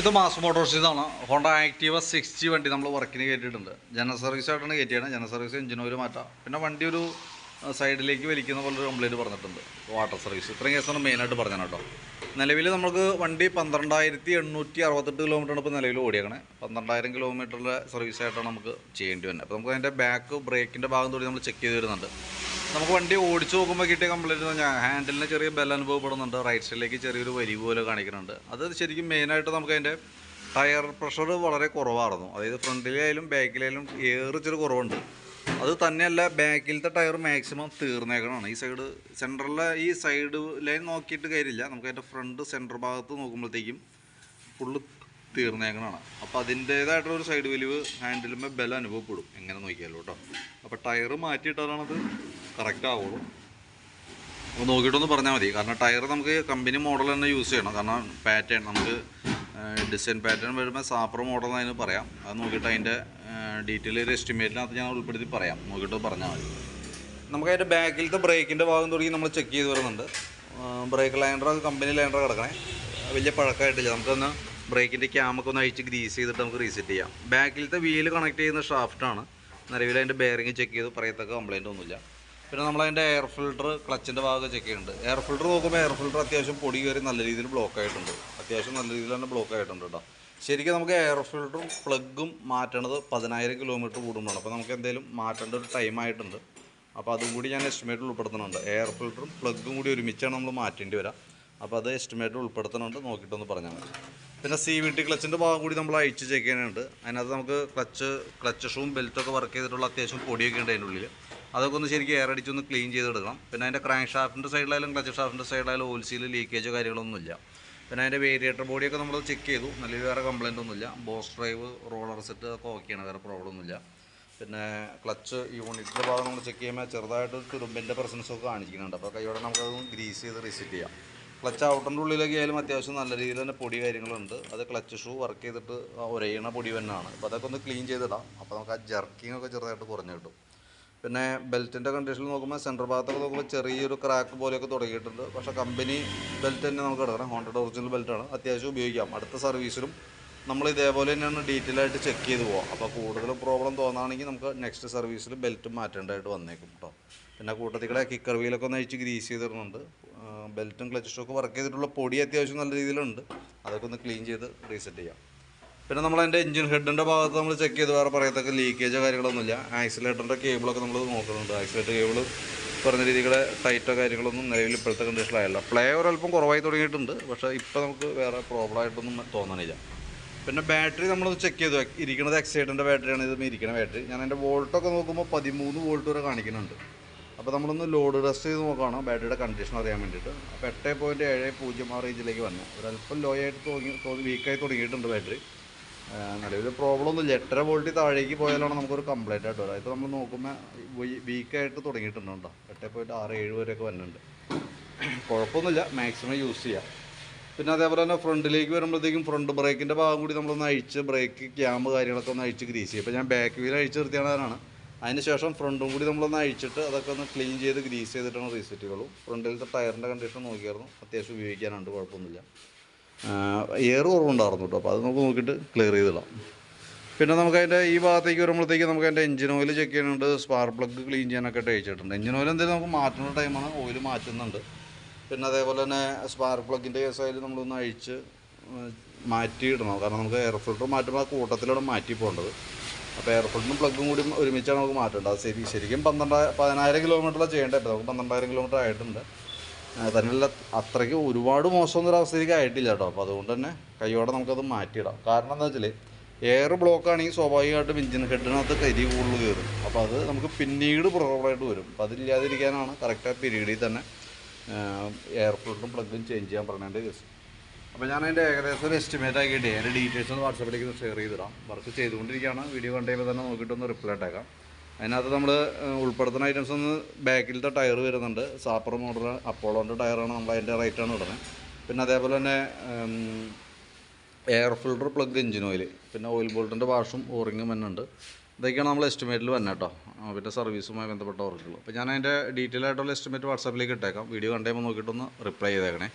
ഇത് mass motors ഇതാണ്. Honda Activa sixty വണ്ടി നമ്മൾ വർക്കിന് കയറ്റിയിട്ടുണ്ട്. ജനറൽ സർവീസ് ആയിട്ടാണ് കയറ്റിയാണ് ജനറൽ സർവീസ് എഞ്ചിൻ മാറ്റാം. പിന്നെ വണ്ടി ഒരു സൈഡിലേക്ക് വലിക്കുന്ന പോലെ ഒരു കംപ്ലൈന്റ് പറഞ്ഞിട്ടുണ്ട്. Water service. ഇത്രയും കേസാണ് മെയിനായിട്ട് പറഞ്ഞത് കേട്ടോ. നിലവിൽ നമുക്ക് വണ്ടി പന്ത്രണ്ടായിരത്തി എണ്ണൂറ്റി അറുപത്തെട്ട് കിലോമീറ്ററാണ് ഇപ്പോൾ നിലവിൽ ഓടിയേക്കണേ. പന്ത്രണ്ടായിരം കിലോമീറ്ററിലെ സർവീസ് ആയിട്ടാണ് നമുക്ക് ചെയ്യേണ്ടി വരുന്നത്. അപ്പോൾ നമുക്ക് അതിന്റെ ബാക്ക് ബ്രേക്കിന്റെ ഭാഗം തൊടി നമ്മൾ ചെക്ക് ചെയ്ത് വരുന്നുണ്ട്. നമുക്ക് വണ്ടി ഓടിച്ച് നോക്കുമ്പോൾ കിട്ടിയ കംപ്ലൈന്റ് ഞാൻ ഹാൻഡിലിന് ചെറിയ ബെൽ അനുഭവപ്പെടുന്നുണ്ട്. റൈറ്റ് സൈഡിലേക്ക് ചെറിയൊരു വലിവ് പോലെ കാണിക്കുന്നുണ്ട്. അത് ശരിക്കും മെയിനായിട്ട് നമുക്ക് അതിന്റെ ടയർ പ്രഷർ വളരെ കുറവായിരുന്നു. അതായത് ഫ്രണ്ടിലായാലും ബാക്കിലായാലും ചെറിയ കുറവുണ്ട്. അത് തന്നെയല്ല ബാക്കിലത്തെ ടയർ മാക്സിമം തീർന്നേക്കണമാണ് ഈ സൈഡ് സെന്ററിലെ ഈ സൈഡ് ലൈൻ നോക്കിയിട്ട് കാര്യമില്ല. നമുക്ക് അതിന്റെ ഫ്രണ്ട് സെന്റർ ഭാഗത്ത് നോക്കുമ്പോഴത്തേക്കും ഫുള്ള് തീർന്നേക്കണതാണ്. അപ്പോൾ അതിന്റേതായിട്ടുള്ള ഒരു സൈഡ് വലിവ് ഹാൻഡിലുമ്പോൾ ബലം അനുഭവപ്പെടും. എങ്ങനെ നോക്കിയാലും കേട്ടോ. അപ്പോൾ ടയർ മാറ്റിയിട്ടാലാണത് കറക്റ്റ് ആവുള്ളൂ അപ്പോൾ നോക്കിയിട്ടൊന്ന് പറഞ്ഞാൽ മതി. കാരണം ടയർ നമുക്ക് കമ്പനി മോഡൽ തന്നെ യൂസ് ചെയ്യണം. കാരണം പാറ്റേൺ നമുക്ക് ഡിസൈൻ പാറ്റേൺ വരുമ്പോൾ സാപ്പർ മോഡൽ അതിന് പറയാം. അത് നോക്കിയിട്ട് അതിന്റെ ഡീറ്റെയിൽ ഒരു എസ്റ്റിമേറ്റിനകത്ത് ഞാൻ ഉൾപ്പെടുത്തി പറയാം. നോക്കിയിട്ട് പറഞ്ഞാൽ മതി. നമുക്ക് അതിന്റെ ബാക്കിലത്തെ ബ്രേക്കിന്റെ ഭാഗം തുടങ്ങി നമ്മൾ ചെക്ക് ചെയ്ത് വരുന്നുണ്ട്. ബ്രേക്ക് ലൈൻഡർ കമ്പനി ലൈൻഡർ കിടക്കണേ. വലിയ പഴക്കമായിട്ടില്ല. നമുക്കൊന്ന് ബ്രേക്കിന്റെ ക്യാമൊക്കെ ഒന്ന് അഴിച്ച് ഗ്രീസ് ചെയ്തിട്ട് നമുക്ക് റീസെറ്റ് ചെയ്യാം. ബാക്കിലത്തെ വീൽ കണക്ട് ചെയ്യുന്ന ഷാഫ്റ്റാണ് നിലവിൽ അതിന്റെ ബെയറിങ് ചെക്ക് ചെയ്ത്. പറയത്തക്ക കംപ്ലൈന്റ് ഒന്നുമില്ല. പിന്നെ നമ്മളതിന്റെ എയർ ഫിൽട്ടർ ക്ലച്ചിന്റെ ഭാഗം ചെക്ക് ചെയ്യുന്നുണ്ട്. എയർ ഫിൽട്ടർ നോക്കുമ്പോൾ എയർ ഫിൽട്ടർ അത്യാവശ്യം പൊടി കയറി നല്ല രീതിയിൽ ബ്ലോക്ക് ആയിട്ടുണ്ട്. അത്യാവശ്യം നല്ല രീതിയിൽ തന്നെ ബ്ലോക്ക് ആയിട്ടുണ്ട് കേട്ടോ. ശരിക്കും നമുക്ക് എയർ ഫിൽട്ടറും പ്ലഗും മാറ്റണത് പതിനായിരം കിലോമീറ്റർ കൂടുമ്പോഴാണ്. അപ്പോൾ നമുക്ക് എന്തെങ്കിലും മാറ്റേണ്ട ഒരു ടൈം ആയിട്ടുണ്ട്. അപ്പോൾ അതും കൂടി ഞാൻ എസ്റ്റിമേറ്റിൽ ഉൾപ്പെടുത്തുന്നുണ്ട്. എയർ ഫിൽട്ടറും പ്ലഗും കൂടി ഒരുമിച്ചാണ് നമ്മൾ മാറ്റേണ്ടി വരാം. അപ്പോൾ അത് എസ്റ്റിമേറ്റിൽ ഉൾപ്പെടുത്തുന്നുണ്ട് നോക്കിയിട്ടൊന്ന് പറഞ്ഞാൽ മതി. പിന്നെ സി വി ടി ക്ലച്ചിന്റെ ഭാഗം കൂടി നമ്മൾ അഴിച്ച് ചെക്ക് ചെയ്യാനുണ്ട് അതിനകത്ത് നമുക്ക് ക്ലച്ച് ക്ലച്ച് ഷൂവും ബെൽറ്റൊക്കെ വർക്ക് ചെയ്തിട്ടുള്ള അത്യാവശ്യം പൊടിയൊക്കെ ഉണ്ട് അതിന്റെ ഉള്ളിൽ അതൊക്കെ ഒന്ന് ശരിക്കും എയർ അടിച്ചൊന്ന് ക്ലീൻ ചെയ്തെടുക്കണം. പിന്നെ അതിന്റെ ക്രാങ്ക് ഷാഫ്റ്റിന്റെ സൈഡിലായാലും ക്ലച്ച് ഷാഫ്റ്റിന്റെ സൈഡിലായാലും ഓയിൽ സീൽ ലീക്കേജോ കാര്യങ്ങളൊന്നുമില്ല. പിന്നെ അതിന്റെ വേരിയേറ്റർ ബോഡിയൊക്കെ നമ്മൾ ചെക്ക് ചെയ്തു. നല്ല വേറെ കംപ്ലൈന്റ് ഒന്നുമില്ല. ബോസ് ഡ്രൈവ് റോളർ സെറ്റ് ഒക്കെ ഓക്കെയാണ് വേറെ പ്രോബ്ലം ഒന്നുമില്ല. പിന്നെ ക്ലച്ച് യൂണിറ്റിന്റെ ഭാഗം നമ്മൾ ചെക്ക് ചെയ്യുമ്പോൾ ചെറുതായിട്ട് തുരുമ്പിന്റെ പ്രസൻസ് ഒക്കെ കാണിക്കുന്നുണ്ട് അപ്പോൾ കൈയോടെ നമുക്കത് ഗ്രീസ് ചെയ്ത് റിസെറ്റ് ചെയ്യാം. ക്ലച്ച് ഔട്ടറിന്റെ ഉള്ളിലൊക്കെ ആയാലും അത്യാവശ്യം നല്ല രീതിയിൽ തന്നെ പൊടി കാര്യങ്ങളുണ്ട്. അത് ക്ലച്ച് ഷൂ വർക്ക് ചെയ്തിട്ട് ഒരയണ പൊടി തന്നെയാണ് അപ്പോൾ അതൊക്കെ ഒന്ന് ക്ലീൻ ചെയ്തിടാം. അപ്പോൾ നമുക്ക് ആ ജർക്കിംഗ് ഒക്കെ ചെറുതായിട്ട് കുറഞ്ഞു കിട്ടും. പിന്നെ ബെൽറ്റിന്റെ കണ്ടീഷൻ നോക്കുമ്പോൾ സെന്റർ ഭാഗത്തൊക്കെ നോക്കുമ്പോൾ ചെറിയൊരു ക്രാക്ക് പോലെയൊക്കെ തുടങ്ങിയിട്ടുണ്ട്. പക്ഷേ കമ്പനി ബെൽറ്റ് തന്നെ നമുക്ക് എടുക്കണം. ഹോണ്ടഡ് ഒറിജിനൽ ബെൽറ്റാണ് അത്യാവശ്യം ഉപയോഗിക്കാം. അടുത്ത സർവീസിലും നമ്മൾ ഇതേപോലെ തന്നെയാണ് ഡീറ്റെയിൽ ആയിട്ട് ചെക്ക് ചെയ്ത് പോകാം അപ്പോൾ കൂടുതൽ പ്രോബ്ലം തോന്നുകയാണെങ്കിൽ നമുക്ക് നെക്സ്റ്റ് സർവീസിൽ ബെൽറ്റ് മാറ്റേണ്ടതായിട്ട് വന്നേക്കും കേട്ടോ പിന്നെ കൂട്ടത്തിൽ കൂടെ കിക്കർ വീലൊക്കെ ഒന്ന് അഴിച്ച് ഗ്രീസ് ചെയ്തിടുന്നുണ്ട്. ബെൽറ്റും ക്ലച്ച് സ്റ്റോക്ക് വർക്ക് ചെയ്തിട്ടുള്ള പൊടി അത്യാവശ്യം നല്ല രീതിയിലുണ്ട്. അതൊക്കെ ഒന്ന് ക്ലീൻ ചെയ്ത് റീസെറ്റ് ചെയ്യാം. പിന്നെ നമ്മൾ അതിന്റെ എഞ്ചിൻ ഹെഡിന്റെ ഭാഗത്ത് നമ്മൾ ചെക്ക് ചെയ്ത് വേറെ പറയത്തക്ക ലീക്കേജോ കാര്യങ്ങളൊന്നുമില്ല. ആക്സിലേറ്ററിന്റെ കേബിളൊക്കെ നമ്മൾ നോക്കുന്നുണ്ട്. ആക്സിലേറ്റർ കേബിൾ പറഞ്ഞ രീതിയുടെ ടൈറ്റോ കാര്യങ്ങളൊന്നും നിലവിൽ ഇപ്പോഴത്തെ കണ്ടീഷനിലായല്ല പ്ലേ അല്പം കുറവായി തുടങ്ങിയിട്ടുണ്ട്. പക്ഷേ ഇപ്പോൾ നമുക്ക് വേറെ പ്രോബ്ലം ആയിട്ടൊന്നും തോന്നണില്ല. പിന്നെ ബാറ്ററി നമ്മൾ ചെക്ക് ചെയ്തു. ഇരിക്കുന്നത് എക്സൈഡിന്റെ ബാറ്ററിയാണ് ഇത് ഇരിക്കുന്ന ബാറ്ററി ഞാൻ എന്റെ വോൾട്ടൊക്കെ നോക്കുമ്പോൾ പതിമൂന്ന് വോൾട്ട് വരെ കാണിക്കുന്നുണ്ട്. അപ്പോൾ നമ്മളൊന്ന് ലോഡ് ടെസ്റ്റ് ചെയ്ത് നോക്കുകയാണ് ബാറ്ററിയുടെ കണ്ടീഷൻ അറിയാൻ വേണ്ടിയിട്ട്. അപ്പോൾ എട്ട് പോയിന്റ് ഏഴ് പൂജ്യം ആ റേഞ്ചിലേക്ക് വന്നു. ഒരല്പം ലോ ആയിട്ട് തോന്നി വീക്കായി തുടങ്ങിയിട്ടുണ്ട് ബാറ്ററി നിലവിൽ പ്രോബ്ലം ഒന്നുമില്ല. എട്ടര വോൾട്ടിൽ താഴേക്ക് പോയാലാണ് നമുക്കൊരു കംപ്ലൈന്റ് ആയിട്ട് വരാം ഇപ്പോൾ നമ്മൾ നോക്കുമ്പോൾ വീക്കായിട്ട് തുടങ്ങിയിട്ടുണ്ട് കേട്ടോ. എട്ട് പോയിന്റ് ആറ് ഏഴ് വരെയൊക്കെ വരുന്നുണ്ട് കുഴപ്പമൊന്നുമില്ല. മാക്സിമം യൂസ് ചെയ്യാം. പിന്നെ അതേപോലെ തന്നെ ഫ്രണ്ടിലേക്ക് വരുമ്പോഴത്തേക്കും ഫ്രണ്ട് ബ്രേക്കിന്റെ ഭാഗം കൂടി നമ്മളൊന്ന് അഴിച്ച് ബ്രേക്ക് ക്യാമ്പ് കാര്യങ്ങളൊക്കെ ഒന്ന് അഴിച്ച് ഗ്രീസ് ചെയ്യും ഇപ്പോൾ ഞാൻ ബാക്ക് വീൽ അഴിച്ച് നിർത്തിയാണ് അതിന് ശേഷം ഫ്രണ്ടും കൂടി നമ്മളൊന്ന് അഴിച്ചിട്ട് അതൊക്കെ ഒന്ന് ക്ലീൻ ചെയ്ത് ഗ്രീസ് ചെയ്തിട്ടാണ് റീസെറ്റ് ചെയ്യുള്ളൂ. ഫ്രണ്ടിലത്തെ ടയറിന്റെ കണ്ടീഷൻ നോക്കിയായിരുന്നു. അത്യാവശ്യം ഉപയോഗിക്കാനുണ്ട്. കുഴപ്പമൊന്നുമില്ല. എയർ കുറവുണ്ടായിരുന്നു കേട്ടോ. അപ്പോൾ അത് നമുക്ക് നോക്കിയിട്ട് ക്ലിയർ ചെയ്തിടാം പിന്നെ നമുക്ക് അതിന്റെ ഈ ഭാഗത്തേക്ക് വരുമ്പോഴത്തേക്ക് നമുക്ക് അതിന്റെ എഞ്ചിൻ ഓയിൽ ചെക്ക് ചെയ്യാനുണ്ട്. സ്പാർക്ക് പ്ലഗ് ക്ലീൻ ചെയ്യാനൊക്കെ ആയിട്ട് അയച്ചിട്ടുണ്ട്. എഞ്ചിൻ ഓയിൽ എന്തെങ്കിലും നമുക്ക് മാറ്റുന്ന ടൈമാണ് ഓയിൽ മാറ്റുന്നുണ്ട്. പിന്നെ അതേപോലെ തന്നെ സ്പാർക്ക് പ്ലഗിന്റെ കേസായാലും നമ്മളൊന്ന് അഴിച്ച് മാറ്റിയിടണം. കാരണം നമുക്ക് എയർ ഫിൽട്ടർ മാറ്റുമ്പോൾ ആ കൂട്ടത്തിലാണ് മാറ്റി പോകേണ്ടത്. അപ്പോൾ എയർ ഫിൽട്ടറും പ്ലഗും കൂടി ഒരുമിച്ചാണ് നമുക്ക് മാറ്റേണ്ടത്. അത് ശരി ശരിക്കും പന്ത്രണ്ട് പതിനായിരം കിലോമീറ്ററിലാണ് ചെയ്യേണ്ടത് നമുക്ക് പന്ത്രണ്ടായിരം കിലോമീറ്റർ ആയിട്ടുണ്ട്. തന്നെയല്ല അത്രയ്ക്ക് ഒരുപാട് മോശമൊന്നും അവസ്ഥയിലേക്ക് ആയിട്ടില്ല കേട്ടോ. അപ്പോൾ അതുകൊണ്ട് തന്നെ കൈയോടെ നമുക്കത് മാറ്റിയിടാം. കാരണം എന്താ വെച്ചാൽ എയർ ബ്ലോക്ക് ആണെങ്കിൽ സ്വാഭാവികമായിട്ടും എഞ്ചിൻ ഹെഡിനകത്ത് കരി കൂടുതൽ കയറും. അപ്പോൾ അത് നമുക്ക് പിന്നീട് പ്രോബ്ലമായിട്ട് വരും. അപ്പോൾ അതില്ലാതിരിക്കാനാണ് കറക്റ്റ് ആ പീരീഡിൽ തന്നെ എയർ ഫിൽറ്ററും പ്ലഗും ചേഞ്ച് ചെയ്യാൻ പറഞ്ഞതിന്റെ കേസ് അപ്പോൾ ഞാൻ അതിന്റെ ഏകദേശം ഒരു എസ്റ്റിമേറ്റ് ആക്കിയിട്ട്. അതിന്റെ ഡീറ്റെയിൽസ് ഒന്ന് വാട്സപ്പിലേക്ക് ഷെയർ ചെയ്തിടാം. വർക്ക് ചെയ്തുകൊണ്ടിരിക്കുകയാണ്. വീഡിയോ കണ്ടുകഴിയുമ്പോൾ തന്നെ നോക്കിയിട്ടൊന്ന് റിപ്ലൈ ഇട്ടേക്കാം. അതിനകത്ത് നമ്മൾ ഉൾപ്പെടുത്തുന്ന ഐറ്റംസ് ഒന്ന് ബാക്കിലത്തെ ടയർ വരുന്നുണ്ട്. സാപ്പർ മോഡൽ അപ്പോളോന്റെ ടയറാണ് നമ്മൾ അതിന്റെ റേറ്റാണ് ഇടുന്നത് പിന്നെ അതേപോലെ തന്നെ air filter plug engine oil പിന്നെ ഓയിൽ ബോൾട്ടിന്റെ വാഷും ഓറിങ്ങും തന്നെ ഉണ്ട് ഇതൊക്കെയാണ് നമ്മൾ എസ്റ്റിമേറ്റിൽ വന്നത് കേട്ടോ പിന്നെ സർവീസുമായി ബന്ധപ്പെട്ട വർക്കുകൾ അപ്പോൾ ഞാൻ അതിന്റെ ഡീറ്റെയിൽ ആയിട്ടുള്ള എസ്റ്റിമേറ്റ് വാട്സാപ്പിലേക്ക് ഇട്ടേക്കാം. വീഡിയോ കണ്ടുകഴിയുമ്പോൾ നോക്കിയിട്ടൊന്ന് റിപ്ലൈ ചെയ്തേക്കണേ.